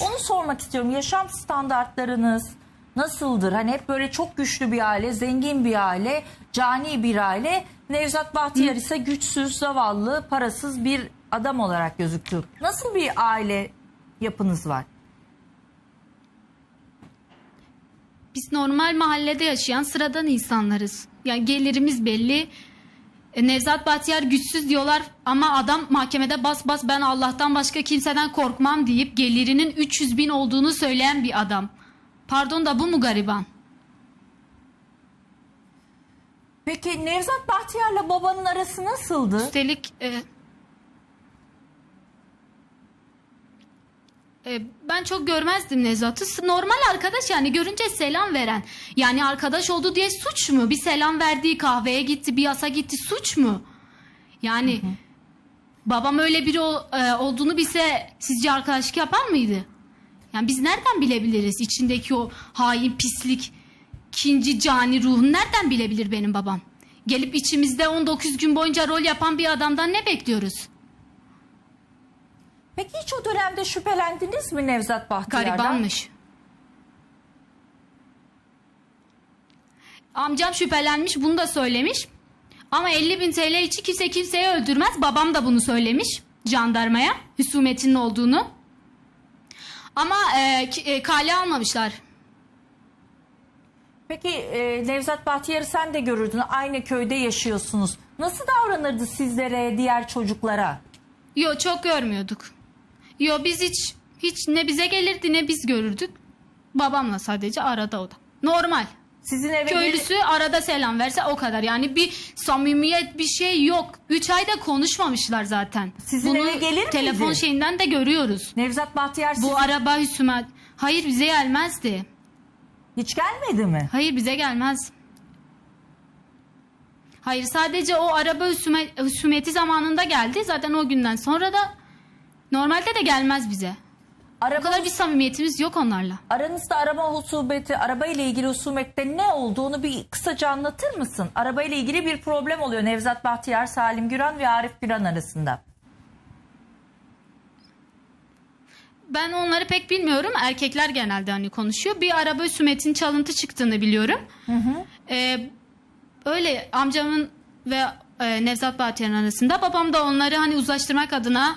Evet. Onu sormak istiyorum. Yaşam standartlarınız nasıldır? Hani hep böyle çok güçlü bir aile, zengin bir aile, cani bir aile. Nevzat Bahtiyar ise güçsüz, zavallı, parasız bir adam olarak gözüktü. Nasıl bir aile yapınız var? Biz normal mahallede yaşayan sıradan insanlarız. Yani gelirimiz belli. E, Nevzat Bahtiyar güçsüz diyorlar ama adam mahkemede bas bas ben Allah'tan başka kimseden korkmam deyip gelirinin 300 bin olduğunu söyleyen bir adam. Pardon da bu mu gariban? Peki Nevzat Bahtiyar'la babanın arası nasıldı? Üstelik e, e, ben çok görmezdim Nevzat'ı. S- Normal arkadaş yani görünce selam veren. Yani arkadaş oldu diye suç mu? Bir selam verdiği kahveye gitti, bir yasa gitti suç mu? Yani babam öyle biri ol- e, olduğunu bilse sizce arkadaşlık yapar mıydı? Yani biz nereden bilebiliriz içindeki o hain pislik, kinci cani ruhunu nereden bilebilir benim babam? Gelip içimizde 19 gün boyunca rol yapan bir adamdan ne bekliyoruz? Peki hiç o dönemde şüphelendiniz mi Nevzat Bahtiyar'dan? Garibanmış. Amcam şüphelenmiş bunu da söylemiş. Ama 50 bin TL için kimse kimseyi öldürmez. Babam da bunu söylemiş jandarmaya husumetinin olduğunu. Ama e, e, kale almamışlar. Peki e, Nevzat Bahtiyar'ı sen de görürdün. Aynı köyde yaşıyorsunuz. Nasıl davranırdı sizlere, diğer çocuklara? Yo çok görmüyorduk. Yo biz hiç hiç ne bize gelirdi ne biz görürdük. Babamla sadece arada o da. Normal. Sizin eve Köylüsü arada selam verse o kadar. Yani bir samimiyet bir şey yok. Üç ayda konuşmamışlar zaten. Sizin eve gelir miydi? telefon şeyinden de görüyoruz. Nevzat Bahtiyar Bu sizin- araba hüsumet. Hayır bize gelmezdi. hiç gelmedi mi? Hayır bize gelmez. Hayır sadece o araba hüsumet, husumeti zamanında geldi. Zaten o günden sonra da normalde de gelmez bize. O Araba, kadar bir samimiyetimiz yok onlarla. Aranızda araba husumeti, araba ile ilgili husumette ne olduğunu bir kısaca anlatır mısın? Araba ile ilgili bir problem oluyor Nevzat Bahtiyar, Salim Güran ve Arif Güran arasında. Ben onları pek bilmiyorum. Erkekler genelde hani konuşuyor. Bir araba hüsumetin çalıntı çıktığını biliyorum. Ee, öyle amcamın ve e, Nevzat Bahtiyar'ın arasında. Babam da onları hani uzlaştırmak adına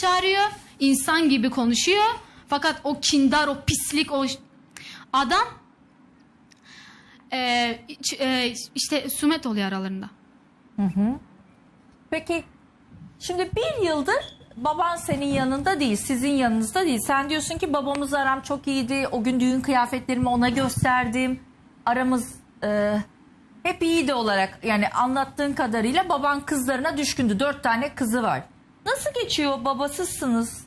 çağırıyor. İnsan gibi konuşuyor. Fakat o kindar, o pislik, o adam e, e, işte husumet oluyor aralarında. Peki şimdi bir yıldır baban senin yanında değil, sizin yanınızda değil. Sen diyorsun ki babamız aram çok iyiydi. O gün düğün kıyafetlerimi ona gösterdim. Aramız e, hep iyiydi olarak yani anlattığın kadarıyla baban kızlarına düşkündü. Dört tane kızı var. Nasıl geçiyor babasızsınız?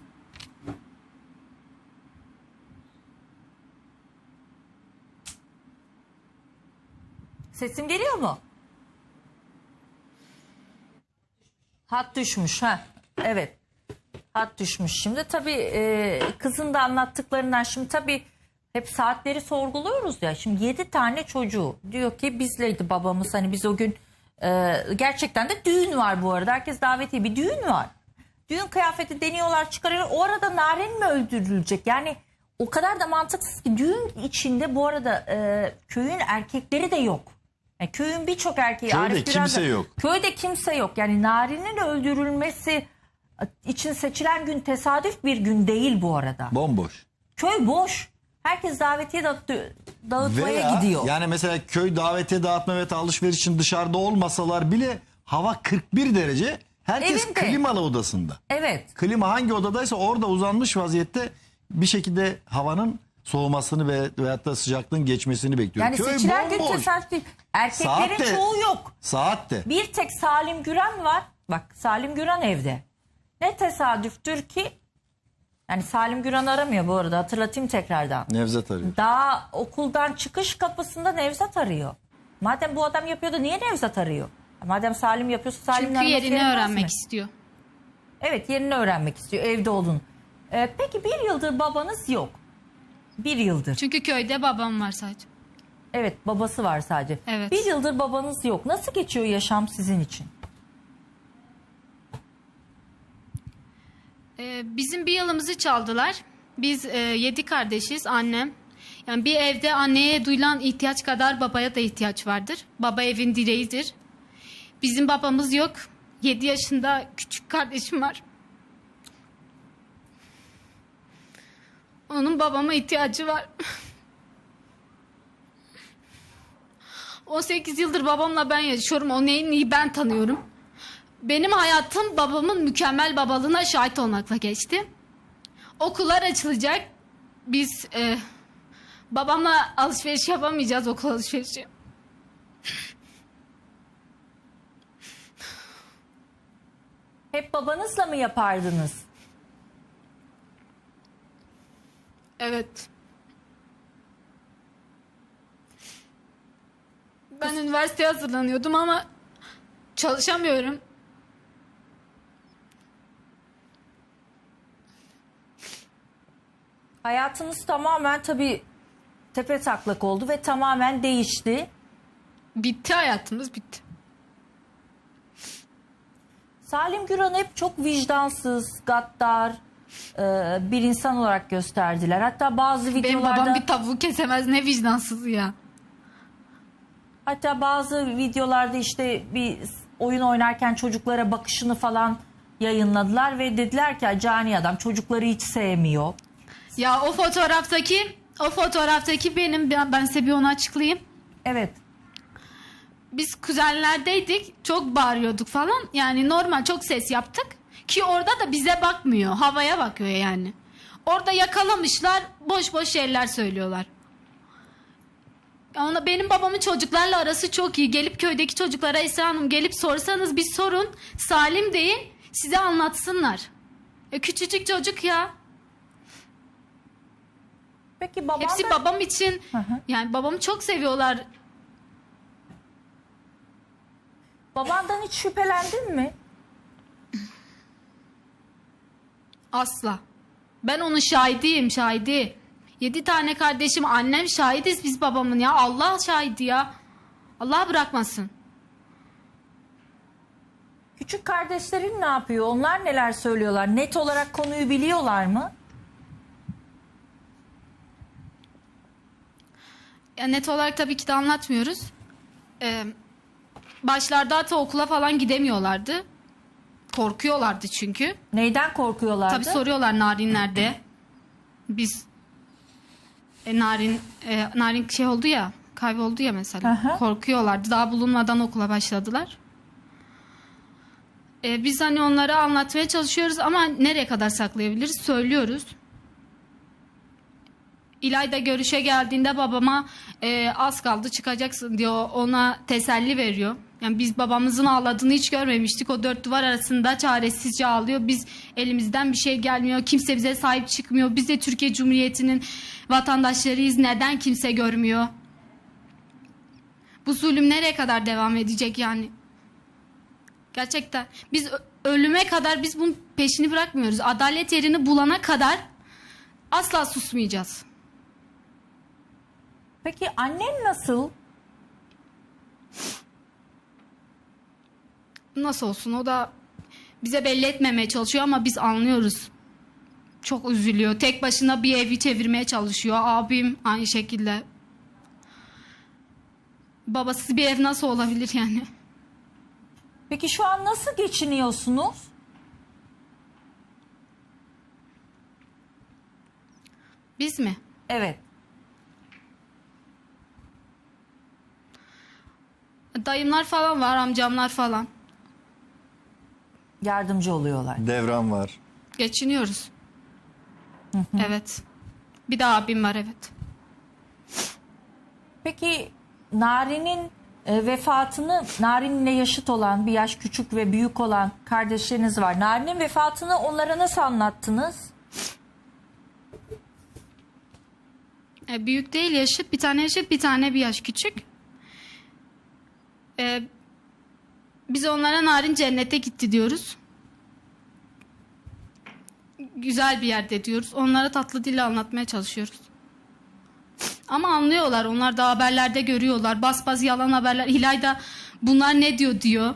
Sesim geliyor mu? Hat düşmüş ha. Evet. Hat düşmüş. Şimdi tabii e, kızın da anlattıklarından şimdi tabii hep saatleri sorguluyoruz ya. Şimdi yedi tane çocuğu diyor ki bizleydi babamız hani biz o gün e, gerçekten de düğün var bu arada. Herkes davetiye bir düğün var. Düğün kıyafeti deniyorlar çıkarıyor. O arada Naren mi öldürülecek? Yani o kadar da mantıksız ki düğün içinde bu arada e, köyün erkekleri de yok. Yani köyün birçok erkeği Köyde Arif da- kimse yok. Köyde kimse yok. Yani Nari'nin öldürülmesi için seçilen gün tesadüf bir gün değil bu arada. Bomboş. Köy boş. Herkes davetiye dağıtı- dağıtmaya Veya gidiyor. Yani mesela köy davete dağıtma ve alışveriş için dışarıda olmasalar bile hava 41 derece. Herkes Evinde. klimalı odasında. Evet. Klima hangi odadaysa orada uzanmış vaziyette bir şekilde havanın soğumasını ve veyahut da sıcaklığın geçmesini bekliyor. Yani Köy seçilen gün bomboş. tesadüf değil. Erkeklerin Saat de- çoğu yok. Saat de. Bir tek Salim Güran var. Bak Salim Güran evde. Ne tesadüftür ki yani Salim Güran aramıyor bu arada hatırlatayım tekrardan. Nevzat arıyor. Daha okuldan çıkış kapısında Nevzat arıyor. Madem bu adam yapıyordu niye Nevzat arıyor? Madem Salim yapıyorsa Salim'in Çünkü yerini gerekmez öğrenmek mi? istiyor. Evet yerini öğrenmek istiyor evde olun. Ee, peki bir yıldır babanız yok. Bir yıldır. Çünkü köyde babam var sadece. Evet babası var sadece. Evet. Bir yıldır babanız yok. Nasıl geçiyor yaşam sizin için? Ee, bizim bir yılımızı çaldılar. Biz e, yedi kardeşiz, annem. Yani bir evde anneye duyulan ihtiyaç kadar babaya da ihtiyaç vardır. Baba evin direğidir. Bizim babamız yok. 7 yaşında küçük kardeşim var. Onun babama ihtiyacı var. 18 yıldır babamla ben yaşıyorum. O neyin iyi ben tanıyorum. Benim hayatım babamın mükemmel babalığına şahit olmakla geçti. Okullar açılacak. Biz e, babamla alışveriş yapamayacağız okul alışverişi. Hep babanızla mı yapardınız? Evet. Ben üniversiteye hazırlanıyordum ama çalışamıyorum. Hayatınız tamamen tabii tepe taklak oldu ve tamamen değişti. Bitti hayatımız bitti. Salim Güran hep çok vicdansız, gaddar e, bir insan olarak gösterdiler. Hatta bazı Benim videolarda babam bir tavuğu kesemez ne vicdansız ya. hatta bazı videolarda işte bir oyun oynarken çocuklara bakışını falan yayınladılar ve dediler ki cani adam çocukları hiç sevmiyor. Ya o fotoğraftaki o fotoğraftaki benim ben, ben size bir onu açıklayayım. Evet. Biz kuzenlerdeydik çok bağırıyorduk falan yani normal çok ses yaptık ki orada da bize bakmıyor havaya bakıyor yani. Orada yakalamışlar boş boş şeyler söylüyorlar. Ona benim babamın çocuklarla arası çok iyi. Gelip köydeki çocuklara Esra Hanım gelip sorsanız bir sorun. Salim deyin size anlatsınlar. E, küçücük çocuk ya. Peki baban Hepsi da- babam için Hı hı. yani babamı çok seviyorlar. Babandan hiç şüphelendin mi? Asla. Ben onun şahidiyim şahidi. Yedi tane kardeşim annem şahidiz biz babamın ya. Allah şahidi ya. Allah bırakmasın. Küçük kardeşlerin ne yapıyor? Onlar neler söylüyorlar? Net olarak konuyu biliyorlar mı? Ya net olarak tabii ki de anlatmıyoruz. Ee, başlarda hatta okula falan gidemiyorlardı. Korkuyorlardı çünkü. Neyden korkuyorlardı? Tabii soruyorlar Narin nerede? Biz e, Narin e, Narin şey oldu ya kayboldu ya mesela. Aha. Korkuyorlardı. Daha bulunmadan okula başladılar. E, biz hani onlara anlatmaya çalışıyoruz ama nereye kadar saklayabiliriz? Söylüyoruz. İlayda görüşe geldiğinde babama e, az kaldı çıkacaksın diyor. Ona teselli veriyor. Yani biz babamızın ağladığını hiç görmemiştik. O dört duvar arasında çaresizce ağlıyor. Biz elimizden bir şey gelmiyor. Kimse bize sahip çıkmıyor. Biz de Türkiye Cumhuriyeti'nin vatandaşlarıyız. Neden kimse görmüyor? Bu zulüm nereye kadar devam edecek yani? Gerçekten biz ölüme kadar biz bunun peşini bırakmıyoruz. Adalet yerini bulana kadar asla susmayacağız. Peki annen nasıl? Nasıl olsun o da bize belli etmemeye çalışıyor ama biz anlıyoruz. Çok üzülüyor. Tek başına bir evi çevirmeye çalışıyor. Abim aynı şekilde. Babasız bir ev nasıl olabilir yani? Peki şu an nasıl geçiniyorsunuz? Biz mi? Evet. Dayımlar falan var, amcamlar falan. Yardımcı oluyorlar. Devran var. Geçiniyoruz. Evet. Bir de abim var evet. Peki Nari'nin e, vefatını Nari'ninle yaşıt olan bir yaş küçük ve büyük olan kardeşleriniz var. Nari'nin vefatını onlara nasıl anlattınız? E, büyük değil yaşıt. Bir tane yaşıt bir tane bir yaş küçük. E, biz onlara narin cennete gitti diyoruz. Güzel bir yerde diyoruz. Onlara tatlı dille anlatmaya çalışıyoruz. Ama anlıyorlar. Onlar da haberlerde görüyorlar. Bas bas yalan haberler. Hilal da bunlar ne diyor diyor.